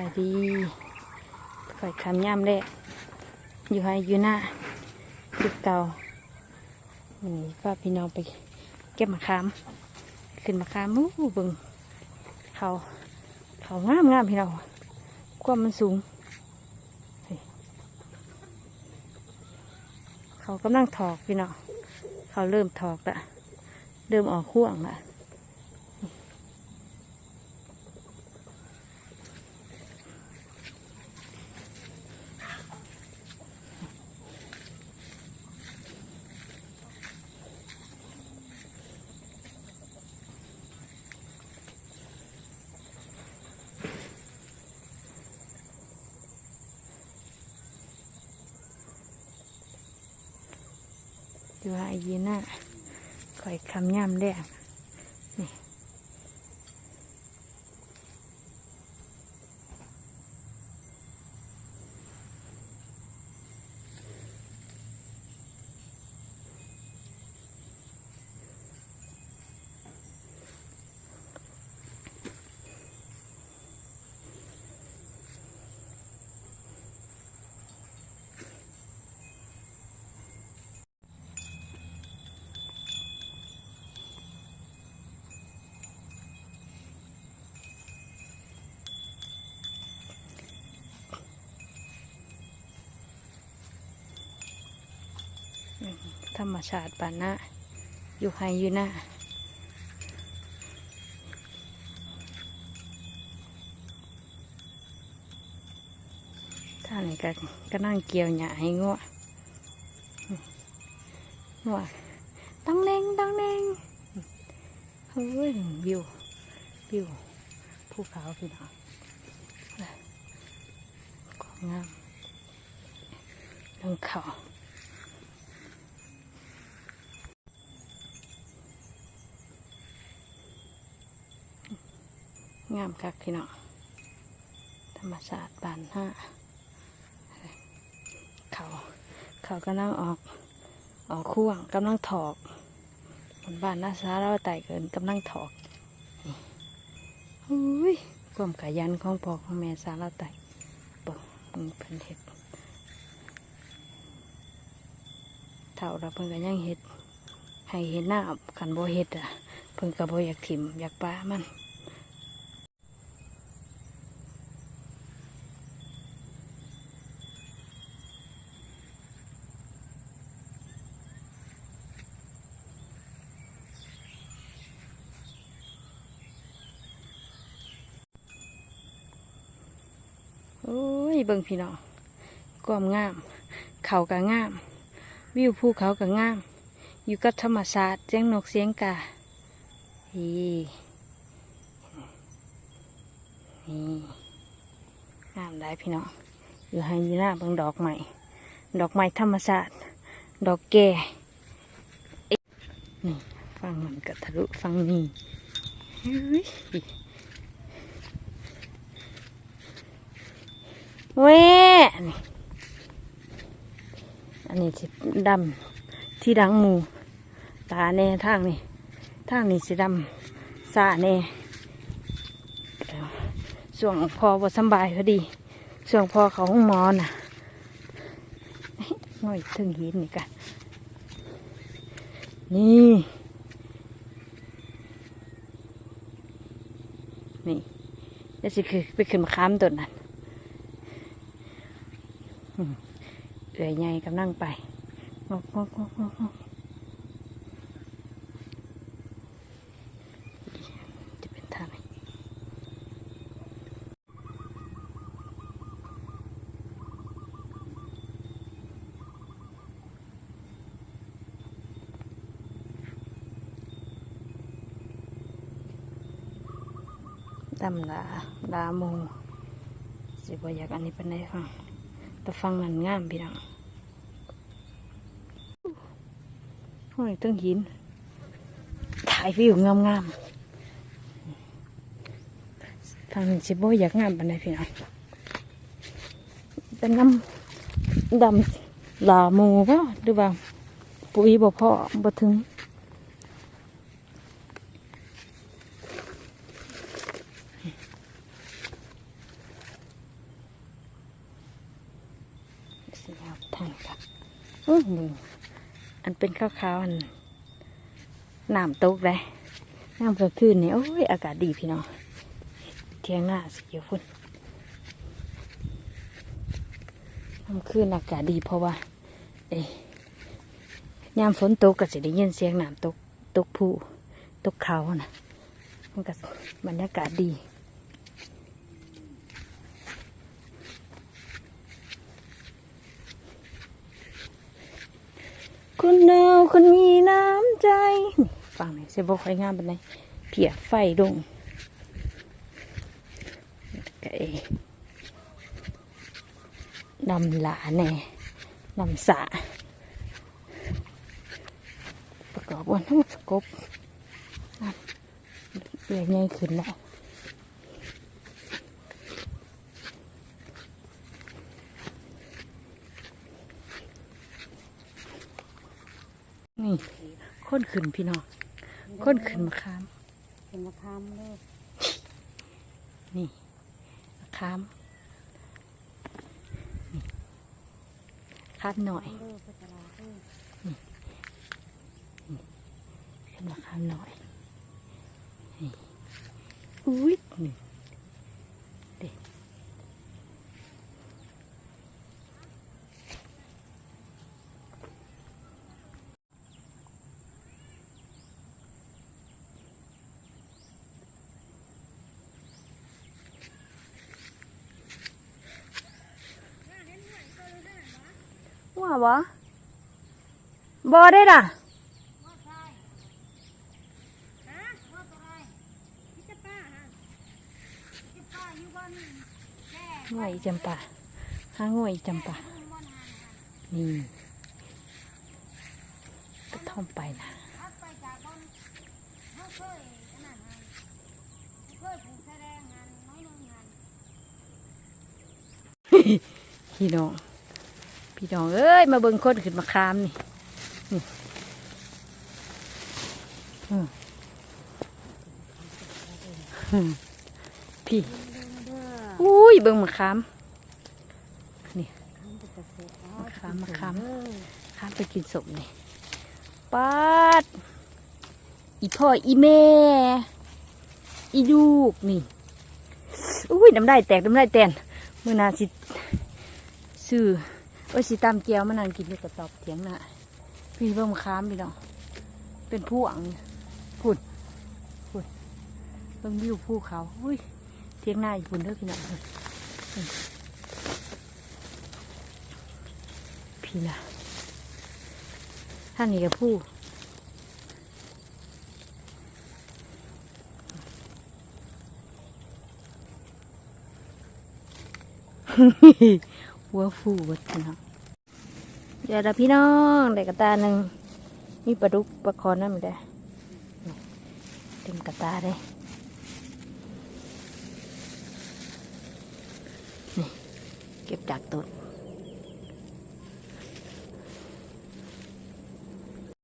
บายดีข่อยคำย่ำได้อยู่ให้อยู่หน้าดึกเก่านนี้พาพี่น้องไปเก็บมะขาม ขึ้นมะขามมู้เบึงเขาเขางามงามพี่น้องความมันสูงเฮ้ยเขากำลังถอกพี่น้องเขาเริ่มถอกละเริ่มออกห่วงละ ว่าอ้ยีน่าคอยคำย่ำแดง ธรรมชาติป่านนะ อยู่ให้อยู่หน้าท่านก็ก็นั่งเกี่ยวหญ้าให้งัวงัวตังเน่งตังเน่งเฮ้ยวิววิวภูเขาพี่น้องของงามลงเขา งามคักพี่น้องธรรมชาติบานห้าเขาเขากำลังออกออกข่วงกำลังถอกบนบ้านนาซาเราไต่เกินกำลังถอกอุ้ยความขยันของพ่อของแม่สาเราไต่เบิ่งเพิ่นเห็ดเท่าเราเพิ่นก็ยังเห็ดให้เห็นหน้ากันโบเห็ดอะเพิ่นก็บ่อยากถิ่มอยากป้ามัน โอ้ ยเบิ่งพี่น้องความงาม เขาก็งาม วิวภูเขาก็งาม อยู่กับธรรมชาติเสียงนกเสียงกานี่นี่งามได้พี่น้องอยู่ให้ยีน้าเบิ่งดอกใหม่ ดอกไม้ธรรมชาติ ดอกแก่นี่ฟังมันกระทะลุฟังนี่ เฮ้ยเว้นี่อันนี้สิดำที่ดังหมูตาแน่ทางนี่ทางนี้สิดำสาแน่ส่วงพอบ่สบายพอดี ส่วงพอเขาห้องมอน่ะง่อยถึงหินนี่กันนี่นี่นี่สิคือไปขึ้นมาค้ามต้นนั้น เอื่อยใหญ่กำลังไปงอกงอกงอกงอกจะเป็นทางไหนดำลาลาโมสิบอยากอันนี้เป็นไงฟัง แต่ฟังนั่นงามพี่น้องห้อยต้งหิน ถ่ายวิวงามงามๆทางนี้สิบ่อยากงามปานใดพี่น้องเป็นน้ำดำหลาหมูป่ะหรือว่าปุ๋ยบ่พอบ่ถึง อื้อมึงอันเป็นขาวๆอันน้ำตกเลยน้ำกลางคืนนี่โอ้ยอากาศดีพี่น้องเที่ยงหน้าสิเกี่ยวพุ่นน้ำคืนอากาศดีเพราะว่า เอ้ยยามฝนตกก็จะได้ยินเสียงน้ำตกตกผู้ตกเขานะมันก็บรรยากาศดี คุณดาวคนมีน้ำใจฟังหน่อยเสียบอกค่อยงามเป็นไงเพียไฟดงไก่ดำหลาแน่ดำสาประกอบวันทั้งสกบเรื่อยง่ายขึ้นแล้ว นี่ค้น ขึ้นพี่น้องค้นขึ้นมะขามเป็นมะขามเลยนี่มะขามนี่คาดหน่อยเลิกไปตลาดเลยขึ้นมะขามหน่อยนี่อุ้ยนี่เด็ก ว่าบ่บ่ได้ล่ะง่วยจำปาห้าง่วยจำปานี่กระท่อมไปนะไปจากบนเขาเคยอันนั้นหันเคยผูกแสดงหันน้อยนึงหันพี่น้อง พี่น้องเอ้ยมาเบิ่งคนขึ้นมาคามนี่นี่พี่อุ้ยเบิ่งมาคามนี่คำเป็นเกษตรมะขามมะขามเด้อข้ามไปกินสมนี่ปาดอีพ่ออีแม่ อีลูกนี่อุ้ยน้ำได้แตกน้ำได้แตนเมื่อนาสิซื้อ โอ้ยสิตามเกียวมานั่งกินอยู่กระสอบเถียงหน้าพี่เบิ่งมาค้ามพี่น้องเป็นผู้อังพุ่นพุ่นเบิ่งวิวภูเขาอุ้ยเถียงหน้าอยู่พุ่นเด้อพี่น้องพุ่นพุ่ะท่านนี้กับผู้หั วัวฟูวัดพี่น้องเดี๋ยวพี่น้องได้กระตาหนึ่งมีปลาดุกปลาคอนนั่นไม่ได้เต็มกระตาเลยนี่เก็บจากต้น